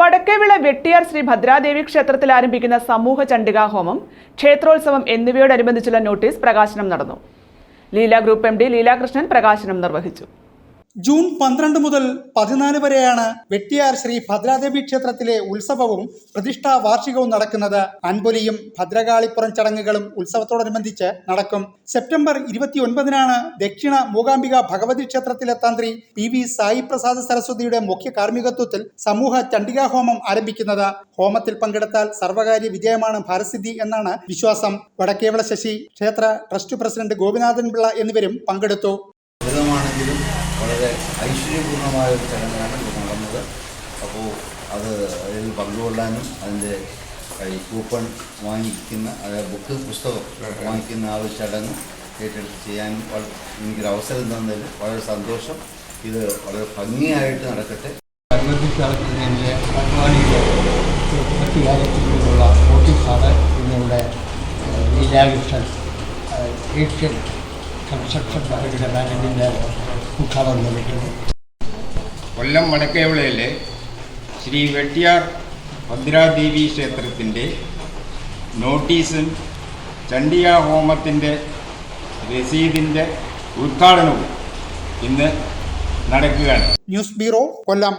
വടക്കേവിള വെട്ടിയാർ ശ്രീ ഭദ്രാദേവി ക്ഷേത്രത്തിൽ ആരംഭിക്കുന്ന സമൂഹ ചണ്ഡികാ ഹോമം ക്ഷേത്രോത്സവം എന്നിവയോടനുബന്ധിച്ചുള്ള നോട്ടീസ് പ്രകാശനം നടന്നു. Leela group M D Leelakrishnan പ്രകാശനം നിർവഹിച്ചു. ജൂൺ പന്ത്രണ്ട് മുതൽ പതിനാല് വരെയാണ് വെട്ടിയാർ ശ്രീ ഭദ്രാദേവി ക്ഷേത്രത്തിലെ ഉത്സവവും പ്രതിഷ്ഠാ വാർഷികവും നടക്കുന്നത്. അൻപൊലിയും ഭദ്രകാളിപ്പുറം ചടങ്ങുകളും ഉത്സവത്തോടനുബന്ധിച്ച് നടക്കും. സെപ്റ്റംബർ ഇരുപത്തിയൊൻപതിനാണ് ദക്ഷിണ മൂകാംബിക ഭഗവതി ക്ഷേത്രത്തിലെ തന്ത്രി പി വി സായി പ്രസാദ് സരസ്വതിയുടെ മുഖ്യ കാർമ്മികത്വത്തിൽ സമൂഹ ചണ്ഡികാ ഹോമം ആരംഭിക്കുന്നത്. ഹോമത്തിൽ പങ്കെടുത്താൽ സർവകാര്യ വിജയമാണ് ഭാരസിദ്ധി എന്നാണ് വിശ്വാസം. വടക്കേവള ശശി ക്ഷേത്ര ട്രസ്റ്റ് പ്രസിഡന്റ് ഗോപിനാഥൻ പിള്ള എന്നിവരും പങ്കെടുത്തു. വളരെ ഐശ്വര്യപൂർണമായ ഒരു ചടങ്ങാണ് ഇത് നടന്നത്. അപ്പോൾ അത് അതിൽ പങ്കുകൊള്ളാനും അതിന്റെ ഈ കൂപ്പൺ വാങ്ങിക്കുന്ന അതായത് ബുക്ക് പുസ്തകം വാങ്ങിക്കുന്ന ആ ഒരു ചടങ്ങ് ഏറ്റെടുത്ത് ചെയ്യാനും എനിക്കൊരു അവസരം തന്നതിൽ വളരെ സന്തോഷം. ഇത് വളരെ ഭംഗിയായിട്ട് നടക്കട്ടെ. മറ്റു കാര്യത്തിൽ നിന്നുള്ള നോട്ടീസാണ് ഇന്നിവിടെ ലീലാകൃഷ്ണൻ ഏഷ്യൻ കൺസ്ട്രക്ഷൻ ബാങ്കിന്റെ മാനേജിന്റെ ഉദ്ഘാടനം കൊല്ലം വടക്കേവിളയിലെ ശ്രീ വെട്ടിയാർ ഭദ്രാദേവി ക്ഷേത്രത്തിന്റെ നോട്ടീസും ചണ്ഡിയാ ഹോമത്തിന്റെ രസീതിന്റെ ഉദ്ഘാടനവും ഇന്ന് നടക്കുകയാണ്. News bureau Kollam.